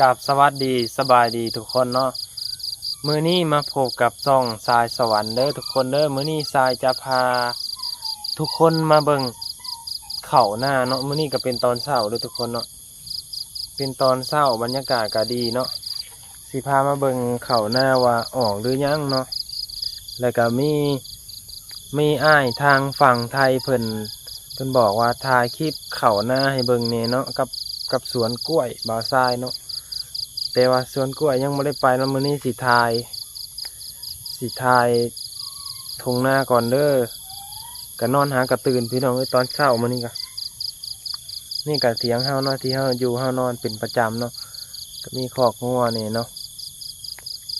กับสวัสดีสบายดีทุกคนเนาะมือนี้มาพบกับซ่องทรายสวรรค์เด้อทุกคนเด้อมือนี้ทรายจะพา ทุกคนมาเบิ่งเข่าหน้าเนาะมือนี้ก็เป็นตอนเช้าเด้อทุกคนเนาะเป็นตอนเช้าบรรยากาศก็ดีเนาะสิพามาเบิ่งเข่าหน้าว่าออกหรือยังเนาะแล้วก็มีมีอ้ายทางฝั่งไทยเพิ่นเพิ่นบอกว่าถ่ายคลิปเข่าหน้าให้เบิ่งเนี่เนาะกับกับสวนกล้วยบาวทรายเนาะ แต่ว่าสวนกล้วยยังไม่ได้ไปแล้วมื้อนี้สิทาย สิทายทงหน้าก่อนเด้อก็นอนหากระตื่นพี่น้องไว้ตอนเช้ามื้อนี้ก็นี่ก็เถียงเฮาเนาะที่เฮาอยู่เฮานอนเป็นประจำเนาะก็มีคอกงัวนี่เนาะ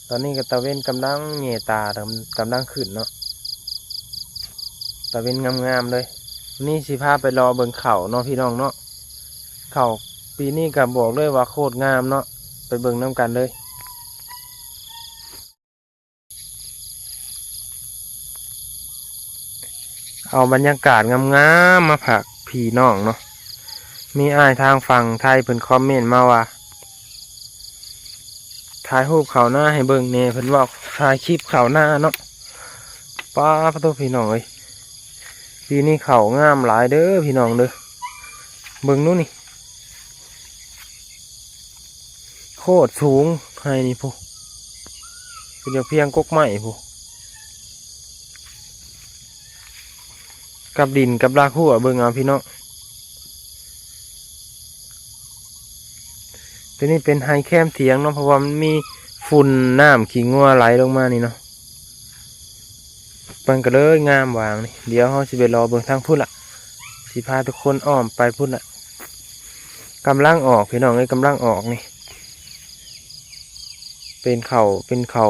ตอนนี้ก็ตะเว้นกำลังเหยตากำลังขึ้นเนาะตะเว้นงามๆเลย นี่สิพาไปรอเบิ่งเขาเนาะพี่น้องเนาะเขาปีนี้ก็บอกเลยว่าโคตรงามเนาะ ไปเบิ่งน้ำกันเลยเอาบรรยากาศงามๆมาผักพี่น้องเนาะ มีอ้ายทางฝั่งไทยเพิ่นคอมเมนต์มาว่า ถ่ายรูปเขาหน้าให้เบิ่งเน่เพิ่นบอกถ่ายคลิปเขาหน้าเนาะป้าพระตัวพี่น้องเอ้ยปีนี้เขางามหลายเด้อพี่น้องเด้อ เบิ่งนู้นนี่ โคตรสูงให้นี่พูเป็นเดี๋ยวเพียงกกไม้พูกับดินกับรากหัวเบิ่งเอาพี่น้องตัวนี้เป็นไฮแคมเถียงเนาะเพราะว่ามันมีฝุ่นน้ำขี้งัวไหลลงมานี่เนาะมันก็เลยงามวางนี่เดี๋ยวเขาสิไปรอเบิ่งทางพุ่นละสิพาทุกคนอ้อมไปพุ่นละกำลังออกพี่น้องเอ้กำลังออกนี่ เป็นเขาเป็นเขา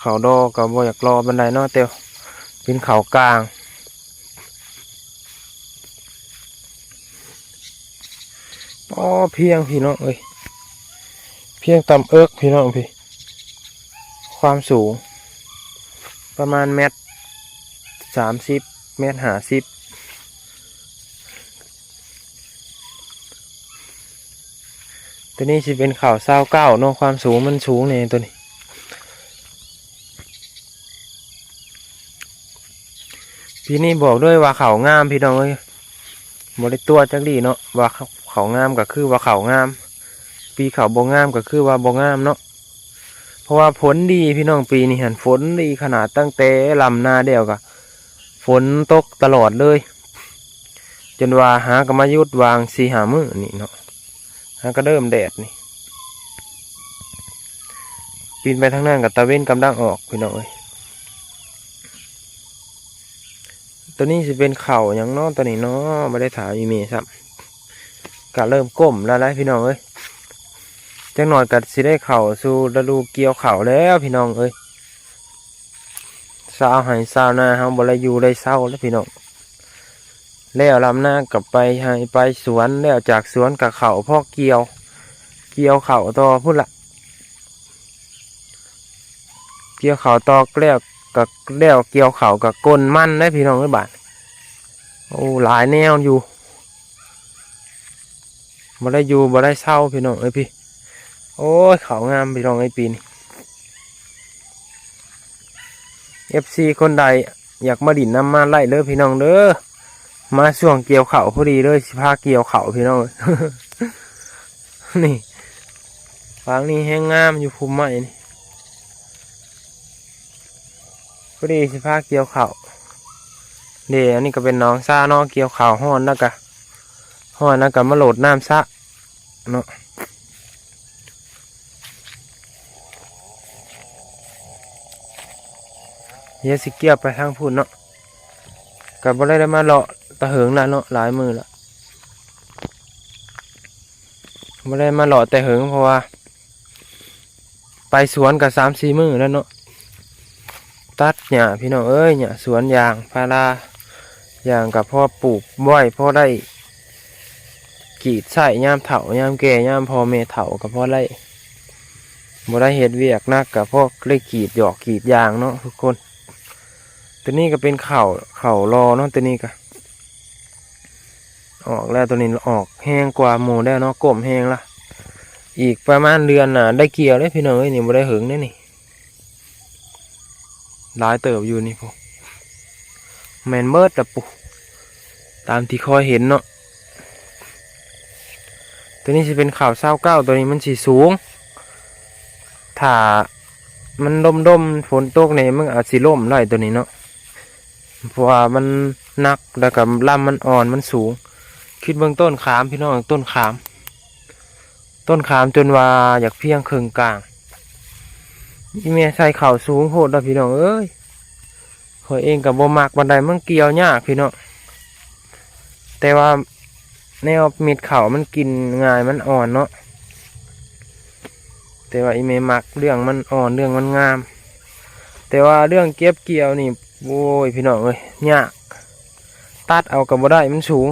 เขาดอกับบ่อยากรอบันไดเนาะเตียวเป็นเขากลางอ๋อเพียงพี่น้องเอ้ยเพียงต่ำเอิกพี่น้องพี่ ความสูง ประมาณเมตรสามสิบเมตรห้าสิบ ตัวนี้จะเป็นข่าวเศร้าเก้าเนาะความสูงมันสูงเนี่ยตัวนี้พี่นี่บอกด้วยว่าเขางามพี่น้องเอ้ยบริตัวจักดีเนาะว่าเขางามก็คือว่าเขางาม ปีเขาบ่งามก็คือว่าบ่งามเนาะเพราะว่าฝนดีพี่น้องปีนี้เห็นฝนดีขนาดตั้งแต่ลำนาเดียวกะฝนตกตลอดเลย จนว่าหากรรมยุทธวางสีหามือนี่เนาะ ก็เริ่มแดดนี่ปีนไปทางนั้นกับตะเว้นกำลังออกพี่น้องเอ้ยตัวนี้จะเป็นเข่าอย่างเน้อตัวนี้เนาะไม่ได้ถามอีเมครับก็เริ่มก้มแล้วนะพี่น้องเอ้ยจังหน่อยกัสิได้เข่าสู่ฤดูเกี่ยวเข่าแล้วพี่น้องเอ้ยสาวหายสาวหน้าเฮาบ่ได้อยู่ได้เศร้าแล้วพี่น้อง แล้วลำหน้ากลับไปให้ไปสวนแล้วจากสวนกับเขาพ่อเกี่ยว เกี่ยวเขาต่อพุ่นละเกี่ยวเขาต่อแล้วกับแล้วเกี่ยวเขากับก้นมันได้พี่น้องเอ้บาทโอ้หลายแนวอยู่บ่ได้อยู่บ่ได้เศร้าพี่น้องเอ้ยพี่ โอ้ยเขางามพี่น้องไอ้ปีนี้เอฟซีคนใดอยากมาดินน้ำมาไล่เด้อพี่น้องเด้อ มาช่วงเกี่ยวเข่าพอดีเลยสิพาเกี่ยวเข่าพี่น้องนี่ฟางนี้แห้งงามอยู่ภูมิใหม่นี่พอดีสิพาเกี่ยวเข่าเดี๋ยวอันนี้ก็เป็นน้องซ่าเนาะเกี่ยวเข่าห้อนนะกะห้อนนะกะมาโหลดน้ำซะเนาะเฮียสิเกี่ยวไปทางพุ่นเนาะกับบ่ได้ได้มาเลาะ ตะเหิงแล้วเนาะหลายมือละบ่ได้มาเลาะแต่เหิงเพราะว่า ไปสวนกับสามสี่มือแล้วเนาะตัดหญ้าพี่น้องเอ้ยหญ้าสวนยางพาราอย่างกับพ่อปลูกบ่อยพ่อได้กีดใส่ย่ามเถาย่ามแก่ยามพอเมเถากับพ่อได้บ่ได้เฮ็ดเวียกนักกับพ่อเลยกรีดหยอกกีดยางเนาะทุกคน ตัวนี้ก็เป็นเข่าเข่ารอเนาะตัวนี้ก็ ออกแล้วตัวนี้ออกแห้งกว่าหมูได้เนาะก้มแห้งละอีกประมาณเดือนน่ะ ได้เกี่ยวเลยพี่น้องเอ้ยนี่บ่ได้หึงเด้นี่หลายเติบอยู่นี่พวกแมนเบิดละปุตามที่คอยเห็นเนาะตัวนี้จะเป็นข่าวเศร้าเก้าตัวนี้มันสีสูง ถ้ามันดมดมฝนตกเนี่ยมันอาจสิล่มได้ตัวนี้เนาะเพราะว่ามันหนักแล้วก็ลำมันอ่อนมันสูง คิดเบื้องต้นขามพี่น้องต้นขาม ต้นขามจนว่าอยากเพียงเครึ่งกลางอีเมียใส่เข่าสูงโหดแล้วพี่น้องเอ้ยขอยเองกับบ่มักบันไดมันเกี่ยวยากพี่น้องแต่ว่าแนวมิดเข่ามันกินง่ายมันอ่อนเนาะแต่ว่าอีเมมักเรื่องมันอ่อนเรื่องมันงาม แต่ว่าเรื่องเก็บเกี่ยวนี่โว้ยพี่น้องเอ้ยยากตัดเอากับบ่ได้มันสูง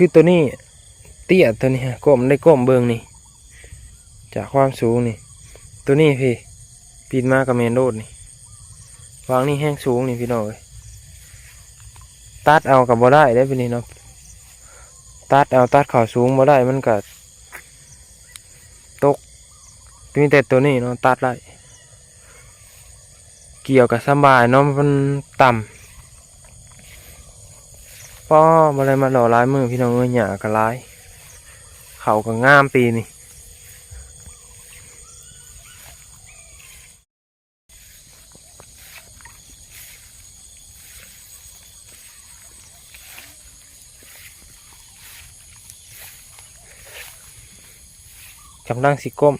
คือตัวนี้เตี้ยตัวนี้ฮะก้มได้ก้มเบิงนี่ จากความสูงนี่ ตัวนี้พี่ปีนมากับเมนโดดนี่วางนี่แห้งสูงนี่พี่น้อยตัดเอากับบ่ได้ได้พี่นี่เนาะตัดเอาตัดข่าสูงบ่ได้มันก็ตกมีแต่ตัวนี้เนาะตัดได้เกี่ยวกับสบายเนาะมันต่ำ ป้อมาอะไรมาหล่อร้ายมือพี่น้องเอ้ยหยากร้าย เขาก็งามปีนี่กำลังสิก้ม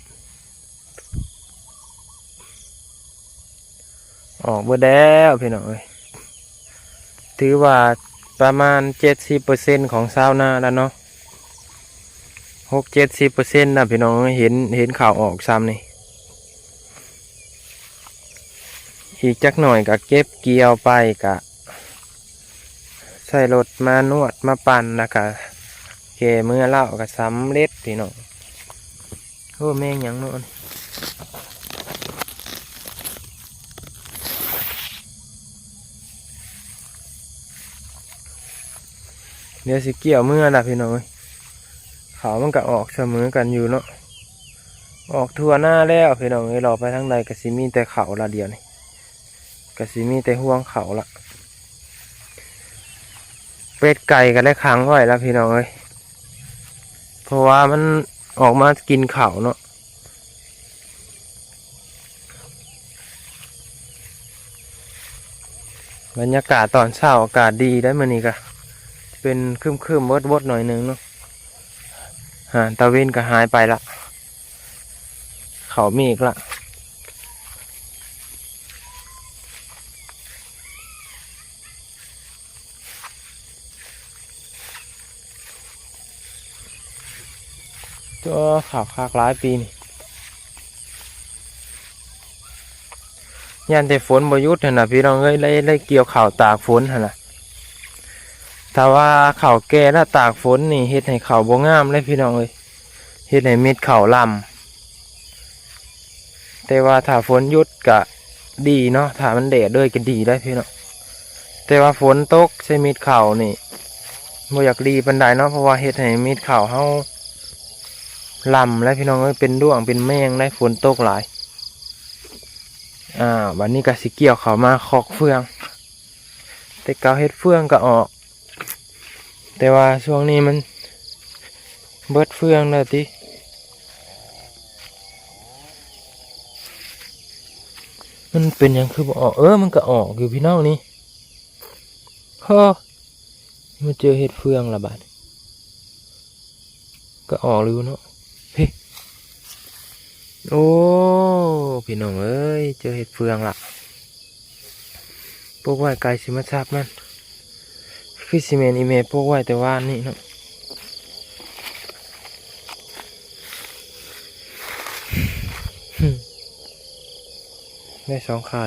ออกเบอร์แล้วพี่น้องเอ้ยถือว่า ประมาณเจ็ดสิบเปอร์เซ็นของชาวนาแล้วเนาะหกเจ็ดสิบเปอร์เซ็นต์นะพี่น้องเห็นเห็นข่าวออกซ้ำนี่อีกจักหน่อยก็เก็บเกี่ยวไปกะใส่รถมานวดมาปั่นแล้วก็เกเมื่อเล่าก็สำเร็จพี่น้องโอ้แม่งยังโน่น เดี๋ยวสิเกี่ยวเมื่อละพี่น้องเอ้เขามันก็ออกเสมอกันอยู่เนาะออกทั่วหน้าแล้วพี่น้องเอ้ยรอไปทางใดกสิมีแต่เขาละเดียวนี่กสิมีแต่ห่วงเขาละเป็ดไก่ก็ได้ขังไว้แล้วพี่น้องเอ้ยเพราะว่ามันออกมากินเขาเนาะบรรยากาศตอนเช้าอากาศดีได้มื่อนี้ก็ เป็นครึมครึมๆวดวดๆหน่อยหนึงเนาะหาตะเวนก็หายไปละ เขามีอีกละตัวข่าวคากหลายปีนี่ยันแต่ฝนบหยุดหั่นนะพี่น้องเอ้ยไล่ไล่เกี่ยวข่าวตากฝนหั่นนะ ถ้าว่าเข่าแก่แล้วตากฝนนี่เฮ็ดให้ข่าบ่งามเลยพี่น้องเอ้ยเฮ็ดให้เม็ดเข้าลำแต่ว่าถ้าฝนหยุดก็ดีเนาะถ้ามันแดดด้วยก็ดีได้พี่เนาะแต่ว่าฝนตกใส่เม็ดเข้านี่บ่อยากดีปานใดเนาะเพราะว่าเฮ็ดให้เม็ดเข้าเฮาลำและพี่น้องเอ้ยเป็นด้วงเป็นแมงได้ฝนตกหลายอ่าวันนี้ก็สิเกี่ยวเขามาคอกเฟือง แต่เกาเฮ็ดเฟืองก็ออก แต่ว่าช่วงนี้มันเบิดเฟืองแล้วติมันเป็นยังคือบ่ออกเออมันก็ออกอยู่พี่น้องนี่ฮอมาเจอเห็ดเฟืองละบาดก็ออกเลยเนาะเฮ้โอ้พี่น้องเอ้ยเจอเห็ดเฟืองละพวกไว้ไกลสิมาทราบมัน คือซีเมนอีเมพวกไว้แต่ว่านี่เนาะได้สองไข่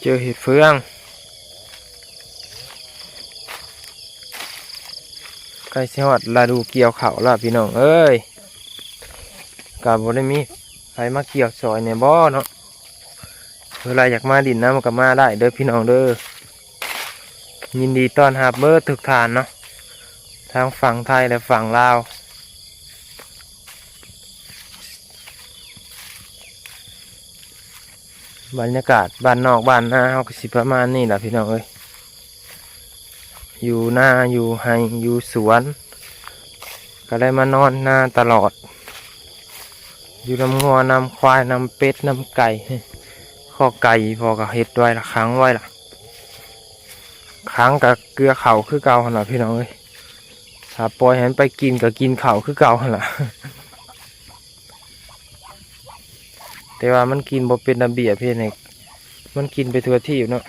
เจอเห็ดเฟืองใกล้สิฮอดฤดูเกี่ยวเขาล้วพี่น้องเอ้ยกาบ่ได้มีใครมาเกี่ยวซอยในบ่เนาะเวลาอยากมาดินน้ำมันก็มาได้เด้อพี่น้องเด้อ ยินดีต้อนรับเบอร์ถึกฐานเนาะทางฝั่งไทยและฝั่งลาวบรรยากาศบ้านนอกบ้านนาเฮากสิประมาณนี่แหละพี่น้องเอ้ยอยู่หน้าอยู่ไฮอยู่สวน ก็ได้มานอนหน้าตลอด อยู่นำงัวนำควายนำเป็ดนำไก่ข้อไก่พอกับเห็ดไว้ละค้างไว้ละ ค้างกับเกลือเข่าคือเก่าหันล่ะพี่น้องเอ้ยถ้าปล่อยให้มันไปกินก็กินเข่าคือเก่าหันล่ะแต่ว่ามันกินบ่เป็นระเบียบพี่เอกมันกินไปทั่วที่อยู่เนาะ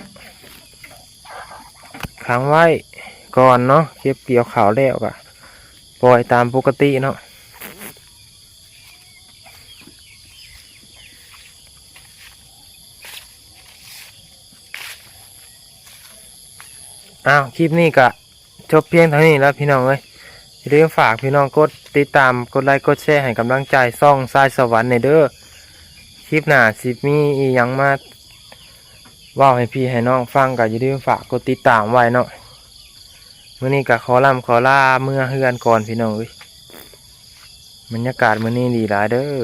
ค้างไว้ก่อนเนาะเก็บเกี่ยวขาวแล้วก็ปล่อยตามปกติเนาะ อ้าวคลิปนี้ก็จบเพียงเท่านี้แล้วพี่น้องเอ้ยอย่าลืมฝากพี่น้องกดติดตามกดไลค์กดแชร์ให้กำลังใจซ่องทรายสวรรค์ในเด้อคลิปหน้าสิมีอีหยังมาว่าให้พี่ให้น้องฟังก็อย่าลืมฝากกดติดตามไว้เนาะมื้อนี้ก็ขอล่ำขอลาเมื่อเฮือนก่อนพี่น้องเอ้ยบรรยากาศมื้อนี้ดีหลายเด้อ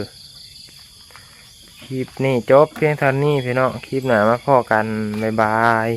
คลิปนี้จบเพียงเท่านี้พี่น้องคลิปหน้ามาพอกันบ๊ายบาย